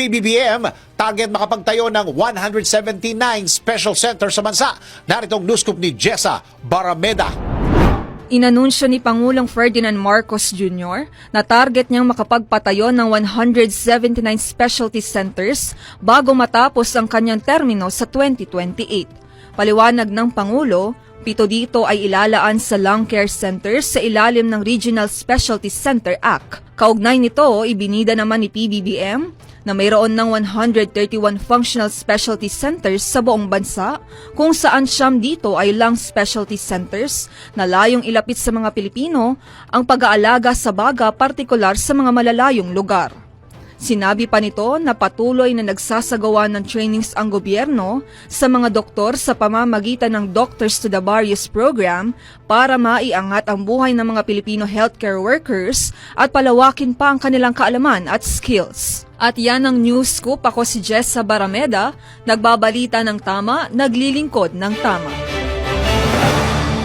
PBBM, target makapagtayo ng 179 special center sa bansa. Naritong news ni Jessa Barameda. Inanunsyo ni Pangulong Ferdinand Marcos Jr. na target niyang makapagpatayo ng 179 specialty centers bago matapos ang kanyang termino sa 2028. Paliwanag ng Pangulo, pito dito ay ilalaan sa lung care centers sa ilalim ng Regional Specialty Center Act. Kaugnay nito, ibinida naman ni PBBM na mayroon ng 131 functional specialty centers sa buong bansa kung saan siyam dito ay lung specialty centers na layong ilapit sa mga Pilipino ang pag-aalaga sa baga partikular sa mga malalayong lugar. Sinabi pa nito na patuloy na nagsasagawa ng trainings ang gobyerno sa mga doktor sa pamamagitan ng Doctors to the Barrios program para maiangat ang buhay ng mga Pilipino healthcare workers at palawakin pa ang kanilang kaalaman at skills. At yan ang news scoop. Ako si Jessa Barameda, nagbabalita ng tama, naglilingkod ng tama.